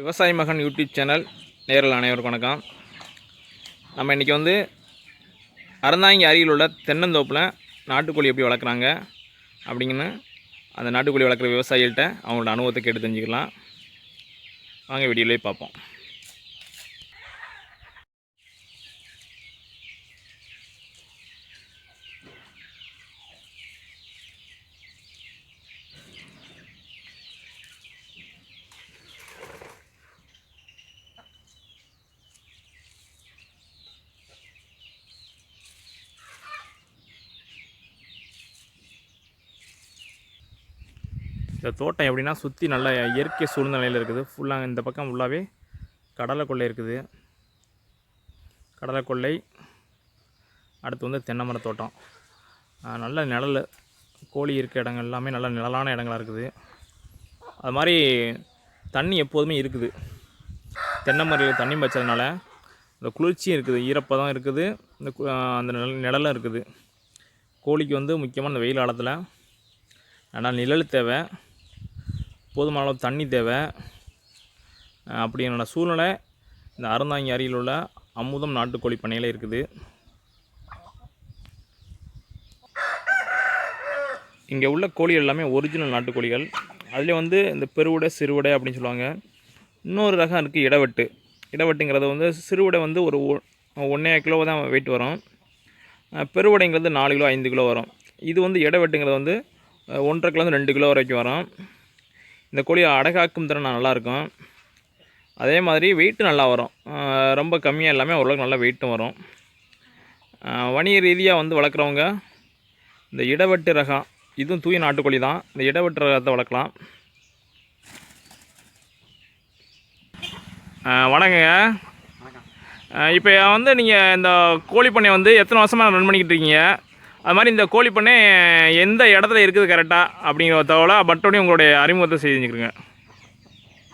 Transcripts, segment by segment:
விவசாய மகன் YouTube channel நேரில் அனைவருக்கும் வணக்கம். நம்ம இன்றைக்கி வந்து அறந்தாங்கி அருகில் உள்ள தென்னந்தோப்பில் நாட்டுக்கோழி எப்படி வளர்க்குறாங்க அப்படிங்கன்னு அந்த நாட்டுக்கோழி வளர்க்குற விவசாயிகள்கிட்ட அவங்களோட அனுபவத்தை கேட்டு தெரிஞ்சுக்கலாம். வாங்க வீடியோலேயே பார்ப்போம். இந்த தோட்டம் எப்படின்னா சுற்றி நல்ல இயற்கை சூழ்நிலையில் இருக்குது. ஃபுல்லாக இந்த பக்கம் ஃபுல்லாகவே கடலை கொள்ளை இருக்குது. கடலை கொள்ளை. அடுத்து வந்து தென்னை மர தோட்டம். நல்ல நிழல் கோழி இருக்க இடங்கள் எல்லாமே நல்ல நிழலான இடங்களாக இருக்குது. அது மாதிரி தண்ணி எப்போதுமே இருக்குது. தென்னை மரம் தண்ணி வச்சதுனால இந்த குளிர்ச்சியும் இருக்குது ஈரப்பதம் இருக்குது இந்த அந்த நிழலும் இருக்குது. கோழிக்கு வந்து முக்கியமாக இந்த வெயில் காலத்தில் ஆனால் நிழல் தேவை. போதுமான அளவு தண்ணி தேவை. அப்படியான சூழ்நிலை இந்த அறந்தாங்கி அருகில் உள்ள அமுதம் நாட்டுக்கோழி பண்ணையில் இருக்குது. இங்கே உள்ள கோழிகள் எல்லாமே ஒரிஜினல் நாட்டுக்கோழிகள். அதில் வந்து இந்த பெருவுடை சிறுவுடை அப்படின்னு சொல்லுவாங்க. இன்னொரு ரகம் இருக்குது இடவெட்டு. இடவெட்டுங்கிறது வந்து சிறுவிடை வந்து ஒரு ஒ- ஒன்றே கிலோ தான் வெயிட் வரும். பெருவடைங்கிறது நாலு கிலோ ஐந்து கிலோ வரும். இது வந்து இடவெட்டுங்கிறது வந்து ஒன்றரை கிலோ ரெண்டு கிலோ வரைக்கும் வரும். இந்த கோழி அடகாக்கும் திறன் நல்லாயிருக்கும். அதே மாதிரி வெயிட்டு நல்லா வரும். ரொம்ப கம்மியாக எல்லாமே ஓரளவுக்கு நல்லா வெயிட்டும் வரும். வணிக ரீதியாக வந்து வளர்க்குறவங்க இந்த இடவெட்டு ரகம் இதுவும் தூய நாட்டுக்கோழி தான். இந்த இடவெட்டு ரகத்தை வளர்க்கலாம். வணக்கங்க. இப்போ வந்து நீங்கள் இந்த கோழி பண்ணை வந்து எத்தனை வருஷமாக ரன் பண்ணிக்கிட்டு இருக்கீங்க? அது மாதிரி இந்த கோழி பண்ணை எந்த இடத்துல இருக்குது கரெக்டாக அப்படிங்கிற தகவலை மற்றபடி உங்களுடைய அறிமுகத்தை செஞ்சுக்கிறேங்க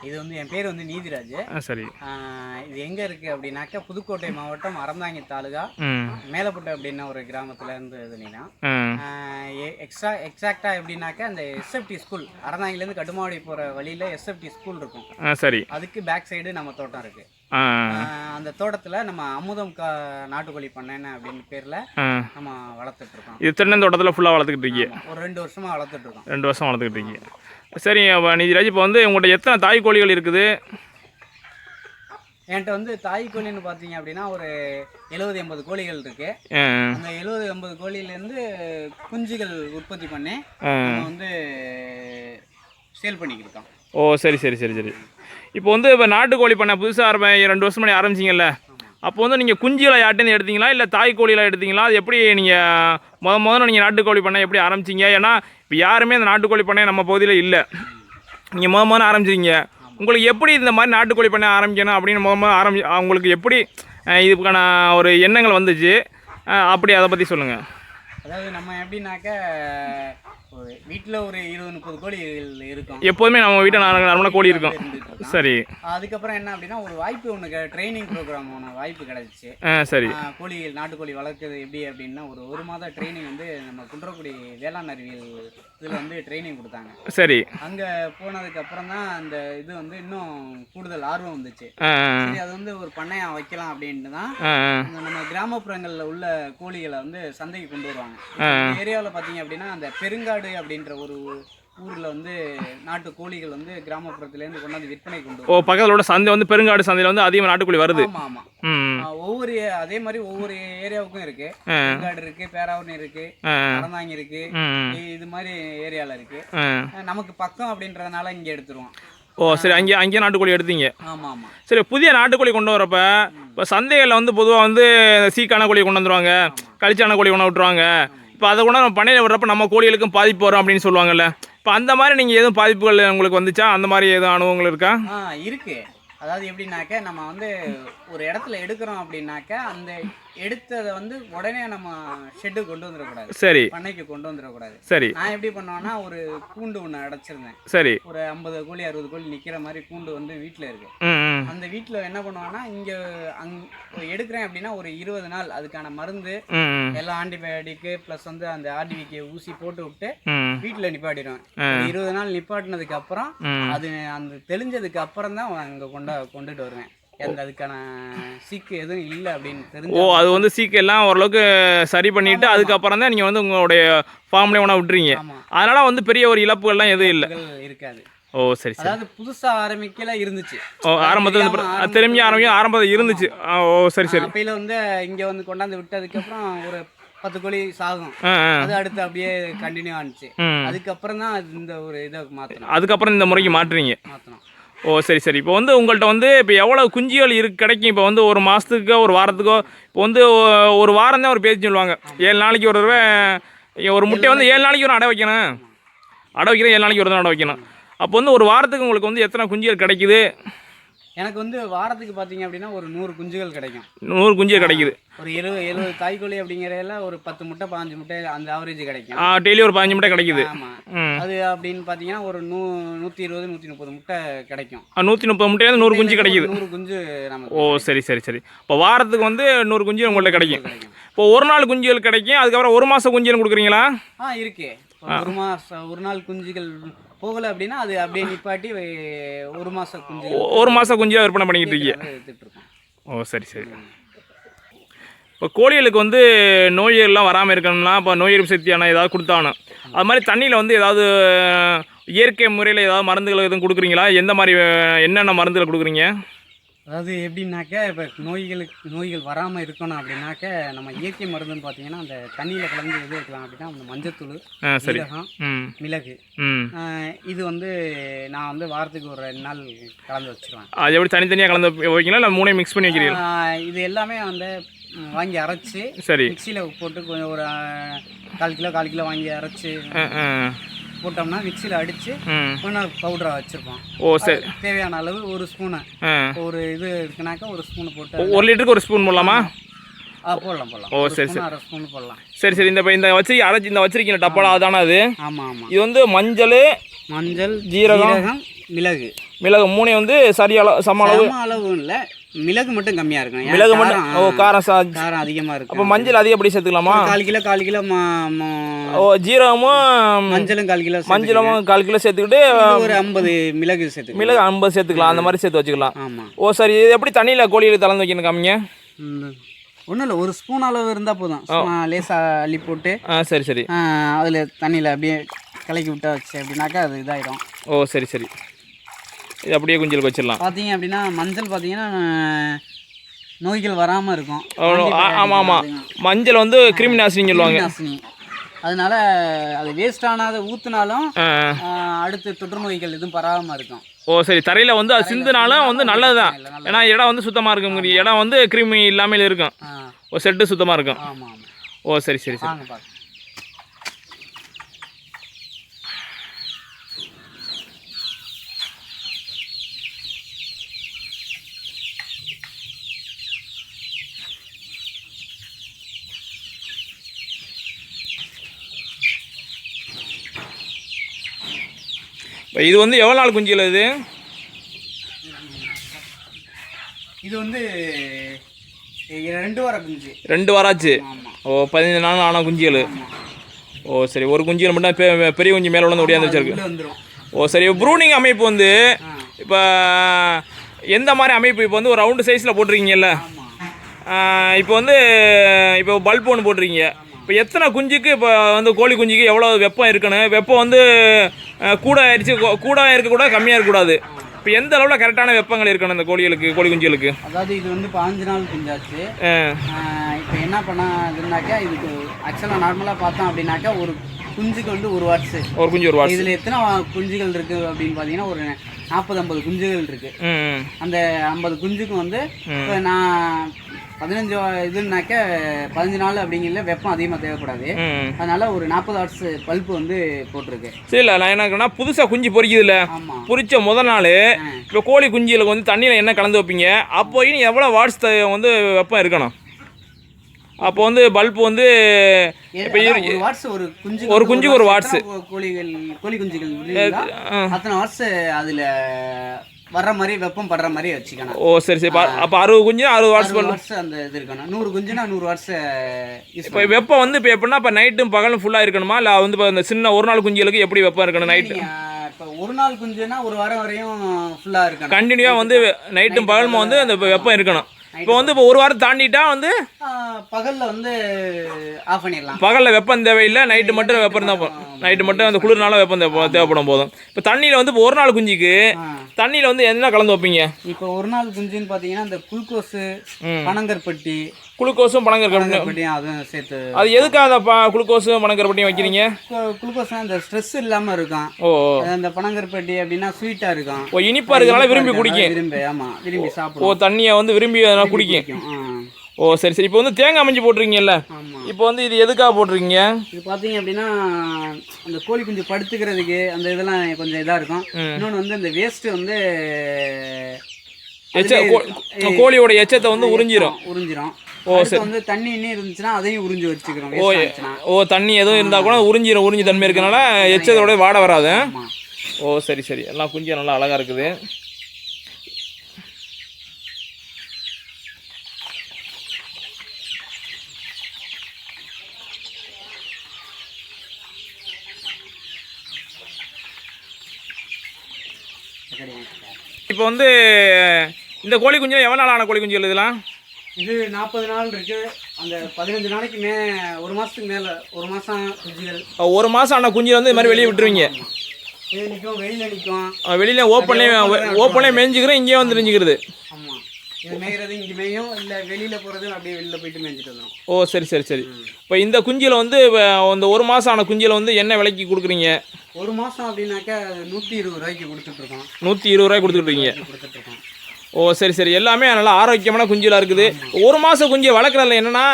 இது வந்து என் பேர் வந்து நீதிராஜ். சரி. இது எங்கே இருக்குது அப்படின்னாக்கா புதுக்கோட்டை மாவட்டம் அறந்தாங்கி தாலுகா. மேலப்பட்டு அப்படின்ன ஒரு கிராமத்துல இருந்து இதுனா எக்ஸா எக்ஸாக்டாக எப்படின்னாக்கா அந்த எஸ்எஃப்டி ஸ்கூல் அறந்தாங்கிலேருந்து கட்டுமாடி போகிற வழியில் எஸ்எஃப்டி ஸ்கூல் இருக்கும். சரி. அதுக்கு பேக் சைடு நம்ம தோட்டம் இருக்குது ஆ அந்த தோட்டத்தில் நம்ம அமுதம் நாட்டுக்கோழி பண்ணேன்னு அப்படின்னு பேரில் நம்ம வளர்த்துட்டு இருக்கோம் இது தென்னந்தோட்டத்தில் ஃபுல்லாக வளர்த்துக்கிட்டு இருக்கீங்க? ஒரு ரெண்டு வருஷமாக வளர்த்துட்டு இருக்கோம் ரெண்டு வருஷம் வளர்த்துக்கிட்டு இருக்கீங்க. சரி அப்போ நீதிராஜ் இப்போ வந்து உங்கள்கிட்ட எத்தனை தாய் கோழிகள் இருக்குது? என்கிட்ட வந்து தாய் கோழின்னு பார்த்தீங்க அப்படின்னா ஒரு எழுபது எண்பது கோழிகள் இருக்குது ஆ. அந்த எழுபது எண்பது கோழியிலேருந்து குஞ்சுகள் உற்பத்தி பண்ணி. நம்ம வந்து சேல் பண்ணிக்கிருக்கோம் ஓ சரி சரி சரி சரி. இப்போ வந்து இப்போ நாட்டுக்கோழி பண்ண புதுசாக ஆரம்பி ரெண்டு வருஷம் முன்னாடி ஆரம்பிச்சிங்கல்ல? அப்போ வந்து நீங்கள் குஞ்சியில் யார்ட்டேருந்து எடுத்தீங்களா? இல்லை தாய் கோழியில் எடுத்தீங்களா? அது எப்படி நீங்கள் முத முதல்ல நீங்கள் நாட்டுக்கோழி பண்ண எப்படி ஆரம்பிச்சீங்க? ஏன்னா இப்போ யாருமே அந்த நாட்டுக்கோழி பண்ணை நம்ம பகுதியில் இல்லை. நீங்கள் முத முதல்ல ஆரம்பிச்சிங்க உங்களுக்கு எப்படி இந்த மாதிரி நாட்டுக்கோழி பண்ண ஆரம்பிக்கணும் அப்படின்னு முத முதல்ல ஆரம்பி உங்களுக்கு எப்படி இதுக்கான ஒரு எண்ணங்கள் வந்துச்சு? அப்படி அதை பற்றி சொல்லுங்கள் அதாவது நம்ம எப்படின்னாக்க வீட்டில் ஒரு இருபது முப்பது கோழிகள் இருக்கும். எப்போதுமே நம்ம வீட்டில் நார்மலாக கோழி இருக்கும். சரி. அதுக்கப்புறம் என்ன அப்படின்னா ஒரு வாய்ப்பு ஒன்று ட்ரைனிங் ப்ரோக்ராம் ஒன்று வாய்ப்பு கிடைச்சிச்சு சரி. கோழிகள் நாட்டுக்கோழி வளர்க்குறது எப்படி அப்படின்னா ஒரு ஒரு மாத ட்ரைனிங் வந்து நம்ம குன்றக்குடி வேளாண் அறிவியல் இதில் வந்து ட்ரைனிங் கொடுத்தாங்க. சரி. அங்கே போனதுக்கு அப்புறம் தான் அந்த இது வந்து இன்னும் கூடுதல் ஆர்வம் வந்துச்சு. சரி அது வந்து ஒரு பண்ணையா வைக்கலாம் அப்படின்ட்டு தான் நம்ம கிராமப்புறங்களில் உள்ள கோழிகளை வந்து சந்தைக்கு கொண்டு வருவாங்க. ஏரியாவில் பார்த்தீங்க அப்படின்னா அந்த பெருங்காடு அப்படின்ற ஒரு ஊரில் வந்து நாட்டு கோழிகள் வந்து கிராமப்புறத்துலேருந்து கொண்டாந்து விற்பனை கொண்டு ஓ பக்கத்தில் உள்ள சந்தை வந்து பெருங்காடு சந்தையில் வந்து அதிகமாக நாட்டுக்கோழி வருது. ஆமாம் ஆமாம் ஒவ்வொரு அதே மாதிரி ஒவ்வொரு ஏரியாவுக்கும் இருக்கு. பெருங்காடு இருக்கு பேராவூர்னி இருக்கு ஆ. அறந்தாங்கி இருக்கு இது மாதிரி ஏரியாவில் இருக்கு. நமக்கு பக்கம் அப்படின்றதுனால இங்கே எடுத்துருவோம். ஓ சரி அங்கே அங்கேயே நாட்டுக்கோழி எடுத்தீங்க. ஆமாம் ஆமாம் சரி புதிய நாட்டுக்கோழி கொண்டு வரப்ப இப்போ சந்தைகளில் வந்து பொதுவாக வந்து சீக்கான கோழி கொண்டு வந்துருவாங்க கழிச்சான கோழி கொண்டு விட்டுருவாங்க. இப்போ அதை கூட நம்ம பண்ணையில் விடுறப்ப நம்ம கோழிகளுக்கும் பாதிப்பு வரும் அப்படின்னு சொல்லுவாங்கல்ல. இப்போ அந்த மாதிரி நீங்கள் எதுவும் பாதிப்புகள் உங்களுக்கு வந்துச்சா? அந்த மாதிரி எதுவும் அனுபவங்கள் இருக்கா? இருக்குது அதாவது எப்படின்னாக்க நம்ம வந்து ஒரு இடத்துல எடுக்கிறோம் அப்படின்னாக்க அந்த எடுத்ததை வந்து உடனே நம்ம ஷெட்டு கொண்டு வந்துடக்கூடாது. சரி. பண்ணைக்கு கொண்டு வந்துடக்கூடாது. சரி. நான் எப்படி பண்ணுவேன்னா ஒரு கூண்டு ஒன்று அடைச்சிருந்தேன். சரி. ஒரு ஐம்பது கோழி அறுபது கோழி நிற்கிற மாதிரி கூண்டு வந்து வீட்டில் இருக்கு. அந்த வீட்டில் என்ன பண்ணுவான்னா இங்கே அங் எடுக்கிறேன் அப்படின்னா ஒரு இருபது நாள் அதுக்கான மருந்து ம் ம். எல்லா ஆன்டிபயோட்டிக்கு ப்ளஸ் வந்து அந்த ஆர்டிவிக்கு ஊசி போட்டு விட்டு வீட்டில் நிப்பாட்டிடுவேன். இருபது நாள் நிப்பாட்டினதுக்கு அப்புறம். அது அந்த தெளிஞ்சதுக்கு அப்புறம் தான் அங்கே கொண்டா கொண்டுட்டு வருவேன். எந்த அதுக்கான சீக்கு எதுவும் இல்லை அப்படின்னு ஓ தெரிஞ்சு அது வந்து சீக்கு எல்லாம் ஓரளவுக்கு சரி பண்ணிட்டு அதுக்கப்புறம் தான் நீங்கள் வந்து உங்களுடைய ஃபார்ம்லேயே ஒன்றா விட்டுறீங்க. ஆமாம் அதனால வந்து பெரிய ஒரு இழப்புகள்லாம் எதுவும் இல்லை. இருக்காது. ஓ சரி சரி. அதாவது புதுசா ஆரம்பிக்கல இருந்துச்சு. ஓ ஆரம்பத்தில் திரும்பி ஆரம்பிக்கும் ஆரம்பத்தில் இருந்துச்சு. ஓ சரி சரி. அப்பையில வந்து இங்க வந்து கொண்டாந்து விட்டதுக்கு அப்புறம் ஒரு பத்து கோழி சாகும். அது அடுத்து அப்படியே கண்டினியூ ஆனிச்சு. அதுக்கப்புறம் தான் இந்த ஒரு இதை மாத்தணும். அதுக்கப்புறம் இந்த முறைக்கு மாட்டுறீங்க மாத்தணும். ஓ சரி சரி. இப்போ வந்து உங்கள்கிட்ட வந்து இப்போ எவ்வளோ குஞ்சுகள் இருக்கு கிடைக்கும்? இப்போ வந்து ஒரு மாதத்துக்கோ ஒரு வாரத்துக்கோ? இப்போ வந்து ஒரு வாரம் தான் ஒரு பேச்சு சொல்லுவாங்க. ஏழு நாளைக்கு ஒரு தடவை ஒரு முட்டை வந்து ஏழு நாளைக்கு ஒரு அடை வைக்கணும். அடை வைக்கிறேன் ஏழு நாளைக்கு ஒரு தடவை அடை வைக்கணும். அப்போ வந்து ஒரு வாரத்துக்கு உங்களுக்கு வந்து எத்தனை குஞ்சுகள் கிடைக்குது? எனக்கு வந்து வாரத்துக்கு பாத்தீங்க அப்படின்னா ஒரு நூறு குஞ்சுகள் கிடைக்கும். நூறு குஞ்சுகள் கிடைக்குது. ஒரு எழுபது எழுபது தாய்க்கோழி அப்படிங்கிறதுல ஒரு பத்து முட்டை பாஞ்சு முட்டை அந்த ஆவரேஜ் கிடைக்கும். டெய்லி ஒரு பதினஞ்சு முட்டை கிடைக்குது. ஆமா. ம். அது அப்படின்னு பாத்தீங்கன்னா ஒரு நூ நூத்தி இருபது நூத்தி முப்பது முட்டை கிடைக்கும். நூற்றி முப்பது முட்டையில நூறு குஞ்சு கிடைக்குது. நூறு குஞ்சு நமக்கு ஓ சரி சரி சரி. இப்போ வாரத்துக்கு வந்து நூறு குஞ்சு உங்கள்கிட்ட கிடைக்கும். இப்போ ஒரு நாள் குஞ்சுகள் கிடைக்கும் அதுக்கப்புறம் ஒரு மாதம் குஞ்சுகள் கொடுக்குறீங்களா? ஆ இருக்கு. ஒரு மாசம் ஒரு நாள் குஞ்சுகள் போகல அப்படின்னா அது அப்படியே நிப்பாட்டி ஒரு குஞ்சுகள் ஒ- ஒரு மாதம் குஞ்சு விற்பனை பண்ணிக்கிட்டு இருக்கீங்க. ஓ சரி சரி. இப்போ கோழிகளுக்கு வந்து நோய்கள்லாம் வராமல் இருக்கணும்னா இப்போ நோய் எதிர்ப்பு சக்தியான ஏதாவது கொடுத்தாகணும். அது மாதிரி தண்ணியில் வந்து ஏதாவது இயற்கை முறையில் ஏதாவது மருந்துகள் எதுவும் கொடுக்குறீங்களா? எந்த மாதிரி என்னென்ன மருந்துகள் கொடுக்குறீங்க? அதாவது எப்படின்னாக்க இப்போ நோய்களுக்கு நோய்கள் வராமல் இருக்கணும் அப்படின்னாக்க நம்ம இயற்கை மருந்துன்னு பார்த்தீங்கன்னா அந்த தண்ணியில் கலந்து எது இருக்கலாம் அப்படின்னா அந்த மஞ்சத்தூள் ஆ சரி. சீரகம் ம். மிளகு. இது வந்து நான் வந்து வாரத்துக்கு ஒரு ரெண்டு நாள் கலந்து வச்சிருவேன். அது எப்படி தனித்தனியாக கலந்து வைக்கீங்களா இல்லை மூணையும் மிக்ஸ் பண்ணி வைக்கிறீங்களா? ஆஹ் இது எல்லாமே வந்து வாங்கி அரைச்சி சரி. மிக்சியில் போட்டு கொஞ்சம் ஒரு கால் கிலோ கால் கிலோ வாங்கி அரைச்சி போட்டோம்னா மிக்சியில் அடித்து கொஞ்சம் பவுடராக வச்சுருப்போம். ஓ சரி. தேவையான அளவு ஒரு ஸ்பூனு ஒரு இது இருக்குனாக்கா ஒரு ஸ்பூன் போட்டு ஒரு லிட்டருக்கு ஒரு ஸ்பூன் போடலாமா? ஆ போடலாம் போடலாம். ஓ, ஒரு சரி, ஸ்பூன் போடலாம். சரி சரி. இந்த இந்த வச்சு அரைச்சி இந்த வச்சிருக்கீங்க டப்பாலாம் அதானே அது? ஆமாம் ஆமாம் இது வந்து மஞ்சள் மஞ்சள் ஜீரகம், மிளகு. மிளகு. மூணையும் வந்து சரியாக சம அளவு அளவு இல்லை. மிளகு மட்டும் கம்மியாக இருக்கும் மிளகு மட்டும் ஓ காரம் சா காரம் அதிகமாக அப்போ இருக்கும் மஞ்சள் அதிகப்படி சேர்த்துக்கலாமா? கால் கிலோ கால் கிலோ ஓ ஜீரகமும் மஞ்சளும் கால் கிலோ மஞ்சளும் கால் கிலோ சேர்த்துக்கிட்டு. ஒரு ஐம்பது மிளகு சேர்த்து மிளகு ஐம்பது சேர்த்துக்கலாம். அந்த மாதிரி சேர்த்து வச்சுக்கலாம். ஆமாம் ஓ சரி இது எப்படி தண்ணியில் கோழிகளுக்கு கலந்து வைக்கணும் காமிங்க? ஒன்றும் இல்லை ஒரு ஸ்பூன் அளவு இருந்தால் போதும். லேசாக அள்ளி போட்டு ஆ சரி சரி. அதில் தண்ணியில் அப்படியே கலக்கி விட்டா வச்சு அப்படின்னாக்கா அது இதாயிடும் ஓ சரி சரி. இது அப்படியே குஞ்சலுக்கு வச்சிடலாம். பார்த்தீங்க அப்படின்னா மஞ்சள் பார்த்தீங்கன்னா நோய்கள் வராமல் இருக்கும். ஓ, ஆ- ஆமா ஆமா. மஞ்சள் வந்து கிருமி நாசினின்னு சொல்லுவாங்க. நாசினி. அதனால அது வேஸ்ட் ஆனாத ஊத்துனாலும் ஆ, அடுத்து தொற்று நோய்கள் எதுவும் பரவாமல் இருக்கும். ஓ சரி. தரையில் வந்து அது சிந்துனாலும் வந்து நல்லது. தான் ஏன்னா இடம் வந்து சுத்தமாக இருக்கும். இடம் வந்து கிருமி இல்லாமல் இருக்கும். ஓ செட்டு சுத்தமாக இருக்கும். ஆமாம் ஆமாம் ஓ சரி சரி சரி. இது வந்து எவ்வளோ நாள் குஞ்சுகள் இது? இது வந்து ரெண்டு வார குஞ்சு. ரெண்டு வாராச்சு? ஆமாம் ஓ பதினஞ்சு நாள் ஆன குஞ்சுகள். ஓ சரி ஒரு குஞ்சுகள் மட்டும் பெரிய குஞ்சு மேலே வந்து ஒடியாந்து வச்சிருக்கு. ஓ சரி ப்ரூனிங் அமைப்பு வந்து இப்போ எந்த மாதிரி அமைப்பு? இப்போ வந்து ஒரு ரவுண்டு சைஸில் போட்டிருக்கீங்கல்ல? இப்போ வந்து இப்போ பல்ப் ஒன்று போட்டிருக்கீங்க. இப்போ எத்தனை குஞ்சுக்கு இப்போ வந்து கோழி குஞ்சுக்கு எவ்வளோ வெப்பம் இருக்கணும்? வெப்பம் வந்து கூட ஆயிடுச்சு கூட இருக்கக்கூடாது கம்மியாக இருக்கக்கூடாது இப்போ எந்த அளவில் கரெக்டான வெப்பங்கள் இருக்கணும் இந்த கோழிகளுக்கு கோழி குஞ்சுகளுக்கு? அதாவது இது வந்து பாஞ்சு நாள் குஞ்சாச்சு. இப்போ என்ன பண்ணாதுனாக்கா இதுக்கு ஆக்சுவலாக நார்மலாக பார்த்தோம் அப்படின்னாக்கா ஒரு குஞ்சுக்கு வந்து ஒரு வாட்ஸு. ஒரு குஞ்சு ஒரு வாட்ஸ். இதில் எத்தனை குஞ்சுகள் இருக்குது அப்படின்னு பார்த்தீங்கன்னா ஒரு நாற்பது ஐம்பது குஞ்சுகள் இருக்குது. அந்த ஐம்பது குஞ்சுக்கு வந்து நான் பதினஞ்சு இதுனாக்க பதினஞ்சு நாள் அப்படிங்கல வெப்பம் அதிகமாக தேவைப்படாது. அதனால ஒரு நாற்பது வாட்ஸ் பல்ப் வந்து போட்டிருக்கு. சரி இல்லை நான் என்னக்குன்னா புதுசாக குஞ்சு பொரிக்குதுல்ல? ஆமாம் பொரிச்ச முத நாள் இப்போ கோழி குஞ்சுகளுக்கு வந்து தண்ணியில் என்ன கலந்து வைப்பீங்க? அப்போ எவ்வளோ வாட்ஸ் வந்து வெப்பம் இருக்கணும்? அப்போ வந்து பல்ப் வந்து இப்போ ஒரு வாட்ஸ் ஒரு குஞ்சு ஒரு வாட்ஸ். கோழிகள் கோழி குஞ்சுகள் அத்தனை வாட்ஸ் அதுல வர்ற மாதிரி வெப்பம் படுற மாதிரி வச்சுக்கணும். ஓ சரி சரி. அப்போ அறுபது குஞ்சு அறுபது வாட்ஸ் வாட்ஸ் அந்த இது இருக்கணும். நூறு குஞ்சுனா நூறு வாட்ஸ் இப்போ வெப்பம் வந்து இப்போ எப்படின்னா இப்போ நைட்டும் பகலும் ஃபுல்லாக இருக்கணுமா? இல்லை வந்து இப்போ இந்த சின்ன ஒரு நாள் குஞ்சுகளுக்கு எப்படி வெப்பம் இருக்கணும் நைட்டு இப்போ ஒரு நாள் குஞ்சுனா ஒரு வாரம் வரையும் ஃபுல்லா இருக்கணும். கண்டினியூவாக வந்து நைட்டும் பகலும் வந்து அந்த வெப்பம் இருக்கணும். இப்போ வந்து இப்போ ஒரு வாரம் தாண்டிட்டா வந்து பகல்ல வந்து ஆஃப் பண்ணிடலாம். பகலில் வெப்பம் தேவையில்லை நைட்டு மட்டும் வெப்பம் தான் நைட்டு மட்டும் அந்த குளிர்னால வெப்பம் தேவை- தேவைப்படும் போதும். இப்போ தண்ணியில் வந்து இப்போ ஒரு நாள் குஞ்சுக்கு. தண்ணியில் வந்து என்ன கலந்து வைப்பீங்க? இப்போ ஒரு நாள் குஞ்சுன்னு பார்த்தீங்கன்னா இந்த குளுக்கோஸு பனங்கற்பட்டி குளுக்கோஸும் பனங்கற்கப்பட்டி பனங்கற்பட்டியும் அதுவும் சேர்த்து அது எதுக்காக அந்த குளுக்கோஸும் பனங்கற்பட்டியும் வைக்கிறீங்க? குளுக்கோஸ்னா இந்த ஸ்ட்ரெஸ் இல்லாம இருக்கும். ஓ அந்த பனங்கற்பட்டி அப்படின்னா ஸ்வீட்டா இருக்கும். ஓ இனிப்பாக இருக்கிறனால விரும்பி குடிக்கும். விரும்பி ஆமா விரும்பி ஓ சாப்பிடுவோம். தண்ணியை வந்து விரும்பி அதனால குடிக்கும். ஓ சரி சரி. இப்போ வந்து தேங்காய் அமைஞ்சு போட்டிருக்கீங்கல்ல? இப்போ வந்து இது எதுக்காக போட்டிருக்கீங்க? இது பார்த்தீங்க அப்படின்னா அந்த கோழி குஞ்சு படுத்துக்கிறதுக்கு அந்த இதெல்லாம் கொஞ்சம் இதாக இருக்கும். இன்னொன்று வந்து அந்த வேஸ்ட்டு வந்து எச்ச கோழியோட எச்சத்தை வந்து உறிஞ்சிரும். உறிஞ்சிரும். வந்து தண்ணி இன்னும் இருந்துச்சுன்னா அதையும் உறிஞ்சி வச்சுக்கிறோம் ஆச்சுன்னா. ஓ தண்ணி எதுவும் இருந்தால் கூட உறிஞ்சிரும் உறிஞ்சி தன்மை இருக்கனால எச்சத்தோட வாட வராது. ஓ சரி சரி. எல்லாம் குஞ்சு நல்லா அழகாக இருக்குது. இப்போ வந்து இந்த கோழி குஞ்சு எவ்வளோ நாள் ஆன கோழி குஞ்சுகள் இதெல்லாம் இது நாற்பது நாள் இருக்கு. அந்த பதினஞ்சு நாளைக்கு மே ஒரு மாசத்துக்கு மேல ஒரு மாசம் குஞ்சுகள். ஒரு மாதம் ஆன குஞ்சு வந்து இது மாதிரி வெளியே விட்டுருவீங்க. இது நிற்கும் வெளியில நிற்கும். வெளியில் ஓப்பன்லேயே ஓப்பன்லேயே மேய்ஞ்சிக்கிறோம் இங்கேயே வந்து நெஞ்சிக்கிறது ஆமா. இது மேய்றது இங்க மேயும் இல்ல வெளியில போறது அப்படியே வெளியில போயிட்டு மேய்ஞ்சிட்டு வந்துடும் ஓ சரி சரி சரி. இப்போ இந்த குஞ்சில் வந்து இந்த ஒரு மாதம் ஆன குஞ்சில் வந்து என்ன விலைக்கு கொடுக்குறீங்க? ஒரு மாசம் அப்படின்னாக்கா நூத்தி இருபது ரூபாய்க்கு கொடுத்துட்டு இருக்கோம். நூற்றி இருபது ரூபாய் கொடுத்துட்ருக்கீங்க கொடுத்துட்டு இருக்கோம். ஓ சரி சரி. எல்லாமே நல்லா ஆரோக்கியமான குஞ்சுலாம் இருக்குது. ஒரு மாதம் குஞ்சை வளர்க்குறதுல என்னென்னா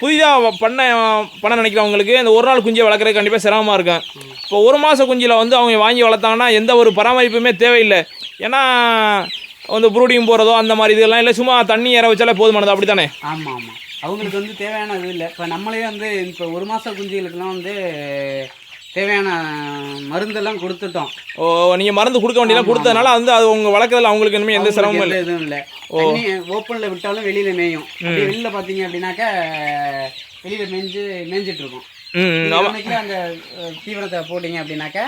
புதிதாக பண்ண பண்ண நினைக்கிறவங்களுக்கு இந்த ஒரு நாள் குஞ்சை வளர்க்குறது கண்டிப்பாக சிரமமாக இருக்கும். இப்போ ஒரு மாத குஞ்சில் வந்து அவங்க வாங்கி வளர்த்தாங்கன்னா எந்த ஒரு பராமரிப்புமே தேவையில்லை. ஏன்னா வந்து ப்ரூடிங் போகிறதோ அந்த மாதிரி இதெல்லாம் இல்லை. சும்மா தண்ணி இற வச்சாலே போதுமானது. அப்படி தானே ஆமாம் ஆமாம் அவங்களுக்கு வந்து தேவையான இது இல்லை. இப்போ நம்மளே வந்து இப்போ ஒரு மாதம் குஞ்சுகளுக்குலாம் வந்து தேவையான மருந்தெல்லாம் கொடுத்துட்டோம். ஓ நீங்கள் மருந்து கொடுக்க வேண்டியதெல்லாம் கொடுத்ததுனால வந்து அது உங்கள் வளர்க்குறதுல அவங்களுக்கு இனிமேல் எந்த சிரமமும் இல்லை. எந்த இதுவும் இல்லை. ஓப்பனில் விட்டாலும் வெளியில மேயும். வெளியில பார்த்தீங்க அப்படின்னாக்கா வெளியில மேய்ஞ்சு மேய்ஞ்சிட்டு இருக்கும். ஆமா. அந்த தீவனத்தை போட்டீங்க அப்படின்னாக்கா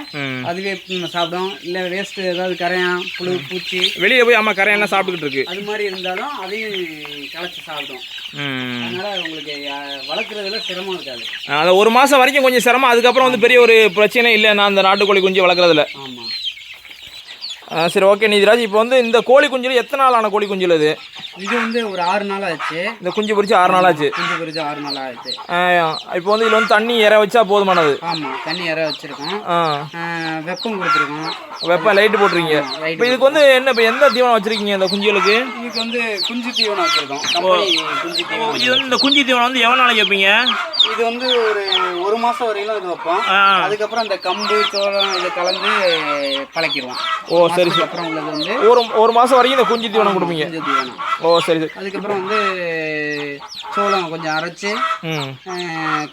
அதுவே சாப்பிடும் இல்லை வேஸ்ட் ஏதாவது கரையான் புழு பூச்சி. வெளியே போய் ஆமாம் கரையெல்லாம் சாப்பிட்டுக்கிட்டு இருக்கு. அது மாதிரி இருந்தாலும் அதையும் களைச்சி சாப்பிடும் அதனால உங்களுக்கு வளர்க்குறதுல சிரமம் இருக்காது. அந்த ஒரு மாதம் வரைக்கும் கொஞ்சம் சிரமம். அதுக்கப்புறம் வந்து பெரிய ஒரு பிரச்சனை இல்லை. நான் அந்த நாட்டுக்கோழி குஞ்சு வளர்க்குறதுல. ஆமா. சரி ஓகே நீதிராஜ் இப்போ வந்து இந்த கோழி குஞ்சில் எத்தனை நாள் ஆன கோழி குஞ்சில் இது? இது வந்து ஒரு ஆறு நாள் ஆச்சு. இந்த குஞ்சு பொரிச்சு ஆறு நாள் ஆச்சு. குஞ்சு பொரிச்சு ஆறு நாள் ஆச்சு. இப்போ வந்து இதில் வந்து தண்ணி இற வச்சா போதுமானது? ஆமா தண்ணி இற வச்சிருக்கோம். வெப்பம் கொடுத்துருக்கோம். வெப்பம் லைட்டு போட்டுருக்கீங்க. இப்போ இதுக்கு வந்து என்ன இப்போ எந்த தீவனம் வச்சுருக்கீங்க இந்த குஞ்சுகளுக்கு? இதுக்கு வந்து குஞ்சு தீவனம் வச்சிருக்கோம். இது வந்து இந்த குஞ்சு தீவனம் வந்து எவ்வளோ நாளைக்கு வைப்பீங்க? இது வந்து ஒரு ஒரு மாசம் வரையிலும் இது வைப்போம். அதுக்கப்புறம் அந்த கம்பு சோளம் இது கலந்து பழக்கிடுவோம். ஓ சரி சரி. அப்புறம் உள்ளது வந்து ஒரு ஒரு மாதம் வரைக்கும் இந்த குஞ்சு தீவனம் கொடுப்பீங்க. ஓ சரி சரி. அதுக்கப்புறம் வந்து சோளம் கொஞ்சம் அரைச்சு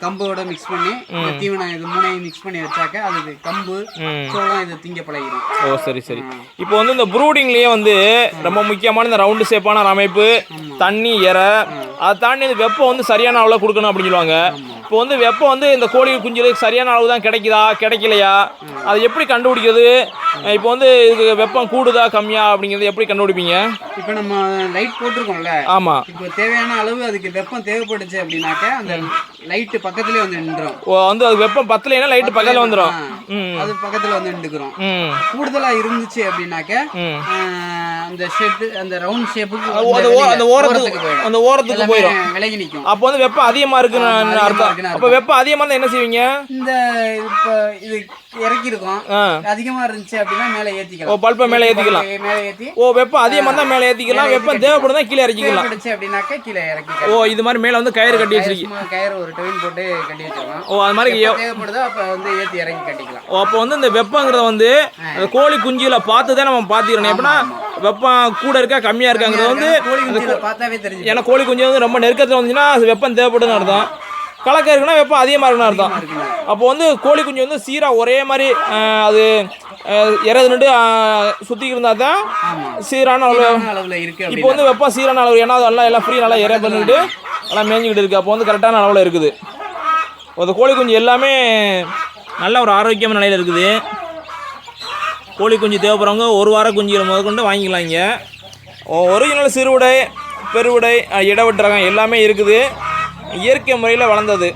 கம்போட மிக்ஸ் பண்ணி தீவனம் இது மூணையும் மிக்ஸ் பண்ணி வச்சாக்க அதுக்கு கம்பு சோளம் இது திங்க பழகிடும் ஓ சரி சரி. இப்போ வந்து இந்த ப்ரூடிங்லேயே வந்து ரொம்ப முக்கியமான இந்த ரவுண்டு ஷேப்பான அமைப்பு தண்ணி இற அதை தாண்டி இந்த வெப்பம் வந்து சரியான அளவில் கொடுக்கணும் அப்படின்னு சொல்லுவாங்க. இப்போ வந்து வெப்பம் வந்து இந்த கோழி குஞ்சுகளுக்கு சரியான அளவு தான் கிடைக்குதா கிடைக்கலையா? அதை எப்படி கண்டுபிடிக்கிறது? இப்போ வந்து இதுக்கு வெப்பம் கூடுதா கம்மியா அப்படிங்கிறது எப்படி கண்டுபிடிப்பீங்க? இப்போ நம்ம லைட் போட்டிருக்கோம்ல. ஆமாம் இப்போ தேவையான அளவு அதுக்கு வெப்பம் தேவைப்படுச்சு அப்படின்னாக்க அந்த லைட்டு பக்கத்துலேயே வந்து நின்றோம் ஓ வந்து அது வெப்பம் பத்தலைன்னா லைட்டு பக்கத்தில் வந்துடும் அது பக்கத்துல வந்து நின்றுக்கிறோம். ம். கூடுதலா இருந்துச்சு அப்படின்னாக்க அந்த ஷேப் அந்த ரவுண்ட் ஷேப்புக்கு அந்த ஓரத்துக்கு அந்த ஓரத்துக்கு போயிடும் விலகி நிற்கும் அப்போ வந்து வெப்பம் அதிகமாக இருக்குன்னு அர்த்தம். இருக்குன்னு அப்போ வெப்பம் அதிகமாக இருந்தால் என்ன செய்வீங்க? இந்த இப்போ இது இறக்கிருக்கோம் ஆ. அதிகமா இருந்துச்சு அப்படின்னா மேலே ஓ ஏற்றிக்கலாம் பல்பை மேலே ஏற்றிக்கலாம் மேலே ஏற்றி ஓ வெப்பம் அதிகமாக இருந்தால் மேலே ஏற்றிக்கலாம் வெப்பம் தேவைப்படுதா கீழே இறக்கிக்கலாம். அப்படின்னாக்கா கீழே இறக்கி ஓ இது மாதிரி மேலே வந்து கயிறு கட்டி வச்சிருக்கீங்க. கயிறு ஒரு டொயின் போட்டு கட்டி வச்சிருக்கோம். ஓ அது மாதிரி தேவைப்படுதோ அப்போ வந்து ஏற்றி இறக்கி கட்டிக்கலாம். ஓ அப்போ வந்து இந்த வெப்பங்கிறத வந்து கோழி குஞ்சுகளை பார்த்து தான் நம்ம பார்த்துக்கிறோம். எப்படின்னா வெப்பம் கூட இருக்கா கம்மியாக இருக்காங்கிறது வந்து ஏன்னா கோழி குஞ்சு வந்து ரொம்ப நெருக்கத்தில் வந்துச்சுன்னா வெப்பம் தேவைப்படுதுன்னு அர்த்தம். கலக்க இருக்குன்னா வெப்பம் அதிகமாக இருக்குன்னு அர்த்தம். அப்போ வந்து கோழி குஞ்சு வந்து சீராக ஒரே மாதிரி அது இறது நின்று சுற்றி இருந்தால் தான் சீரான அளவு இப்போ வந்து வெப்பம் சீரான அளவு ஏன்னா அது எல்லாம் ஃப்ரீ நல்லா இறை பண்ணிட்டு எல்லாம் மேய்ஞ்சிக்கிட்டு இருக்கு. அப்போ வந்து கரெக்டான அளவில் இருக்குது. அந்த கோழி குஞ்சு எல்லாமே நல்ல ஒரு ஆரோக்கியமான நிலையில் இருக்குது. கோழி குஞ்சு தேவைப்படுறவங்க ஒரு வார குஞ்சுகள் முதற்கொண்டு வாங்கிக்கலாம் இங்கே. ஒரிஜினல் சிறுவிடை பெருவிடை இடவெட்டு ரகம் எல்லாமே இருக்குது. இயற்கை முறையில் வளர்ந்தது.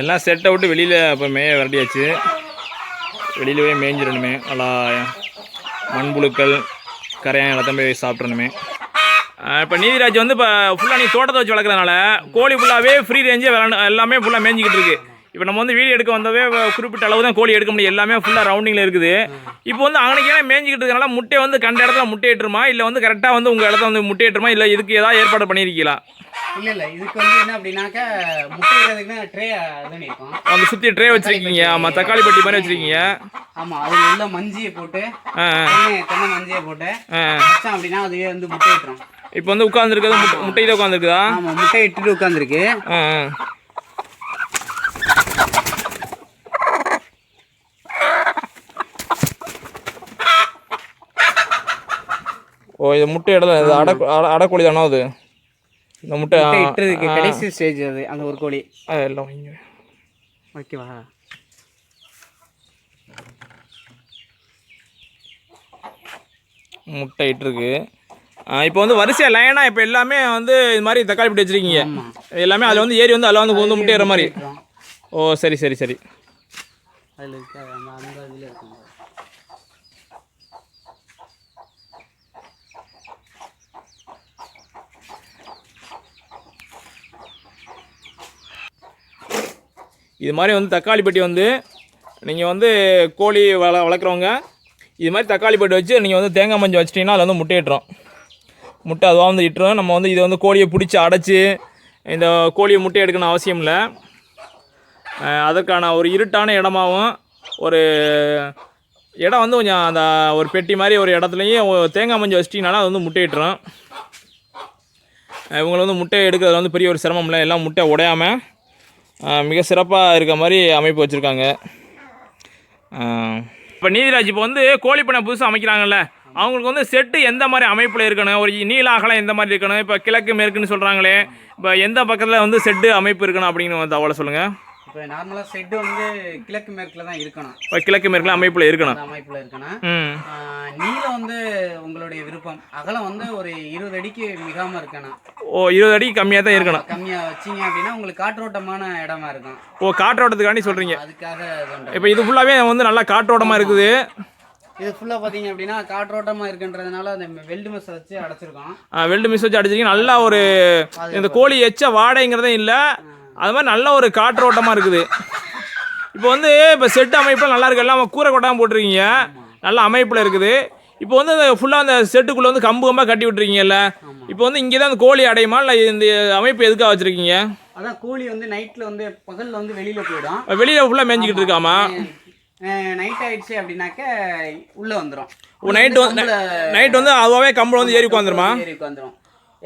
எல்லாம் செட்டை விட்டு வெளியில் இப்போ மேய விரட்டியாச்சு. வெளியிலவே போய் மேய்ஞ்சிடணுமே. நல்லா மண்புழுக்கள் கரையான் எல்லாத்தையும் போய் சாப்பிட்றணுமே இப்போ நீதிராஜ் வந்து இப்போ ஃபுல்லாக நீ தோட்டத்தை வச்சு வளர்க்குறதுனால கோழி ஃபுல்லாகவே ஃப்ரீ ரேஞ்சே விளாண்டு எல்லாமே ஃபுல்லாக மேய்ஞ்சிக்கிட்டு இருக்கு. இப்போ நம்ம வந்து வீடியோ எடுக்க வந்தவே குறிப்பிட்ட அளவு தான் கோழி எடுக்க முடியும். எல்லாமே ஃபுல்லாக ரவுண்டிங்கில் இருக்குது. இப்போ வந்து அங்கனைக்கே மேய்ஞ்சிக்கிட்டு இருக்கனால முட்டை வந்து கண்ட இடத்துல முட்டையிட்டுருமா? இல்லை வந்து கரெக்டாக வந்து உங்கள் இடத்துல வந்து முட்டையிட்டுருமா? இல்லை இதுக்கு ஏதாவது ஏற்பாடு பண்ணியிருக்கீங்களா இல்லை இல்லை. இதுக்கு வந்து என்ன அப்படின்னாக்கா முட்டை இடுறதுக்கு ட்ரே இருக்கும். அந்த சுற்றி ட்ரே வச்சுருக்கீங்க. ஆமாம் தக்காளி பட்டி மாதிரி வச்சுருக்கீங்க. ஆமாம் அதில் உள்ள மஞ்சியை போட்டு தென்னை மஞ்சியை போட்டு வச்சோம் அப்படின்னா அதுவே வந்து முட்டை இப்போ வந்து உட்காந்துருக்கிறது முட்டை முட்டையில் உட்காந்துருக்குதா ஆமாம் முட்டை இட்டுட்டு உட்காந்துருக்கு ஓ இது முட்டை இடத்துல இது அடை அடை- அடைக்கோழி தானோ அது? இந்த முட்டை முட்டை இட்டுறதுக்கு கடைசி ஸ்டேஜ் அது அந்த ஒரு கோழி. ஆ, எல்லாம் வைங்க. ஓகேவா? முட்டை இட்டுருக்கு. இப்போ வந்து வரிசையாக லைனாக இப்போ எல்லாமே வந்து இது மாதிரி தக்காளி பட்டி வச்சுருக்கீங்க. எல்லாமே அதில் வந்து ஏறி வந்து அதில் வந்து வந்து முட்டையிற மாதிரி. இட்டுரும். ஓ சரி சரி சரி. அதில் இருக்க அந்த அந்த இதில் இருக்கும் இது மாதிரி வந்து தக்காளி பெட்டி வந்து நீங்கள் வந்து கோழி வள வளர்க்குறவங்க இது மாதிரி தக்காளி பெட்டி வச்சு நீங்கள் வந்து தேங்காய் மஞ்சள் வச்சிட்டிங்கன்னா அதில் வந்து முட்டையிட்டுரும் முட்டை அதுவாக வந்து இட்டுரும் நம்ம வந்து இதை வந்து கோழியை பிடிச்சி அடைச்சி இந்த கோழியை முட்டை எடுக்கணும் அவசியம் இல்லை. அதற்கான ஒரு இருட்டான இடமாகவும் ஒரு இடம் வந்து கொஞ்சம் அந்த ஒரு பெட்டி மாதிரி ஒரு இடத்துலையும் தேங்காய் மஞ்சள் வச்சிட்டிங்கனால அது வந்து முட்டையிட்டுரும் இவங்களை வந்து முட்டை எடுக்கிறதுல வந்து பெரிய ஒரு சிரமம் இல்லை. எல்லாம் முட்டை உடையாமல் மிக சிறப்பாக இருக்க மாதிரி அமைப்பு வச்சுருக்காங்க. இப்போ நீதிராஜ் இப்போ வந்து கோழிப்பண்ணை புதுசாக அமைக்கிறாங்கல்ல அவங்களுக்கு வந்து செட்டு எந்த மாதிரி அமைப்பில் இருக்கணும் ஒரு நீல அகலம் எந்த மாதிரி இருக்கணும் இப்போ கிழக்கு மேற்குன்னு சொல்கிறாங்களே இப்போ எந்த பக்கத்தில் வந்து செட்டு அமைப்பு இருக்கணும் அப்படின்னு வந்து தகவலை சொல்லுங்கள் இப்போ நார்மலாக செட்டு வந்து கிழக்கு மேற்கில் தான் இருக்கணும். இப்போ கிழக்கு மேற்கில் அமைப்பில் இருக்கணும். அமைப்பில் இருக்கணும். நீளம் வந்து உங்களுடைய விருப்பம். அகலம் வந்து ஒரு இருபது அடிக்கு மிகாம இருக்கணும். ஓ இருபது அடிக்கு கம்மியாக தான் இருக்கணும். கம்மியா வச்சீங்க அப்படின்னா உங்களுக்கு காற்றோட்டமான இடமா இருக்கும். ஓ காற்றோட்டத்துக்காண்டி சொல்கிறீங்க அதுக்காக. இப்போ இது ஃபுல்லாகவே வந்து நல்லா காற்றோட்டமாக இருக்குது. இது ஃபுல்லா பாத்தீங்க அப்படின்னா காற்றோட்டமா இருக்குன்றதுனால அந்த வெல்டு மெஸ் வச்சு அடைச்சிருக்கோம். வெல்டு மிஸ் வச்சு அடிச்சிருக்கீங்க. நல்லா ஒரு இந்த கோழி எச்ச வாடைங்கிறதே இல்லை. அது மாதிரி நல்ல ஒரு காற்றோட்டமாக இருக்குது. இப்போ வந்து இப்போ செட் அமைப்பில் நல்லா இருக்கு. எல்லாம் கூரை கொட்டாமல் போட்டிருக்கீங்க. நல்ல அமைப்பில் இருக்குது. இப்போ வந்து ஃபுல்லாக அந்த செட்டுக்குள்ளே வந்து கம்பு கம்பாக கட்டி விட்டுருக்கீங்கல்ல. இப்போ வந்து இங்கே தான் அந்த கோழி அடையுமா? இல்லை இந்த அமைப்பு எதுக்காக வச்சுருக்கீங்க? அதான் கோழி வந்து நைட்ல வந்து பகல்ல வந்து வெளியில போயிடும். வெளியில் ஃபுல்லாக மேய்ஞ்சிக்கிட்டு இருக்காமா? நைட் ஆயிடுச்சு அப்படின்னாக்க உள்ள வந்துரும். ஓ நைட்டு வந்து நைட் வந்து அதுவாகவே கம்பில் வந்து ஏறி உட்காந்துருமா? ஏறி உட்காந்துரும்.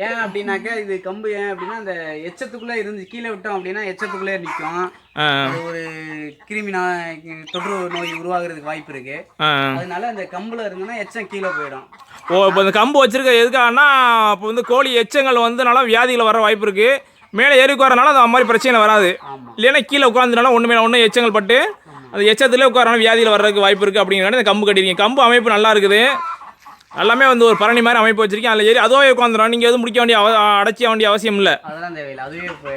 ஏன் அப்படின்னாக்க இது கம்பு ஏன் அப்படின்னா அந்த எச்சத்துக்குள்ள இருந்து கீழே விட்டோம் அப்படின்னா எச்சத்துக்குள்ளே நிற்கும். ஒரு கிருமி தொற்று நோய் உருவாகிறதுக்கு வாய்ப்பு இருக்கு. அதனால அந்த கம்புல இருந்ததுன்னா எச்சம் கீழே போயிடும். ஓ இப்போ இந்த கம்பு வச்சிருக்க எதுக்காகனா இப்போ வந்து கோழி எச்சங்கள் வந்து நல்லா வியாதிகள் வர வாய்ப்பு இருக்குது மேலே ஏறி உட்காரனால அந்த மாதிரி பிரச்சனை வராது. இல்லைன்னா கீழே உட்காந்துனால ஒன்று மேலே ஒன்று எச்சங்கள் பட்டு அந்த எச்சத்துலேயே உட்காரனால வியாதியில் வர்றதுக்கு வாய்ப்பு இருக்குது அப்படிங்கிறனால இந்த கம்பு கட்டிருக்கீங்க. கம்பு அமைப்பு நல்லா இருக்குது. எல்லாமே வந்து ஒரு பரணி மாதிரி அமைப்பு வச்சிருக்கீங்க அதில் ஏறி அதுவே உட்காந்துடும் நீங்கள் எதுவும் முடிக்க வேண்டிய அவ அடைச்சிக்க வேண்டிய அவசியம் இல்லை. அதெல்லாம் தேவையில்லை. அதுவே இப்போ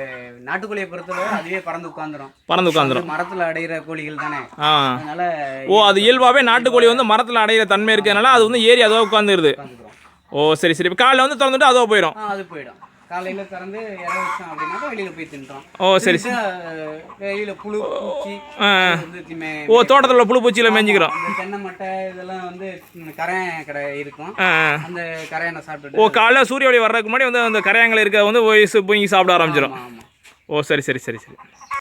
நாட்டுக்கோழியை பொறுத்தவரை அதுவே பறந்து உட்காந்துரும் பறந்து உட்காந்துரும் மரத்தில் அடையிற கோழிகள் தானே. ஆ. அதனால ஓ அது இயல்பாகவே நாட்டுக்கோழி வந்து மரத்தில் அடையிற தன்மை இருக்கிறதுனால அது வந்து ஏறி அதுவாக உட்காந்துருது ஓ சரி சரி. இப்போ காலைல வந்து திறந்துட்டு அதுவாக போயிடும் அது போயிடும். காலையில் திறந்து இற வச்சோம் அப்படின்னாக்கா வெளியில் போய் தின்றோம். ஓ சரி வெளியில் புழு பூச்சி ஓ தோட்டத்தில் புழு பூச்சியில் மேய்ஞ்சிக்கிறோம் அந்த தென்னை மட்டை இதெல்லாம் வந்து கரை கடை இருக்கும். அந்த கரையை நான் ஓ காலைல சூரிய ஒளி வர்றதுக்கு முன்னாடி வந்து அந்த கரையாங்கல் இருக்க வந்து போய் போய் சாப்பிட ஆரம்பிச்சிடும் ஓ சரி சரி சரி சரி.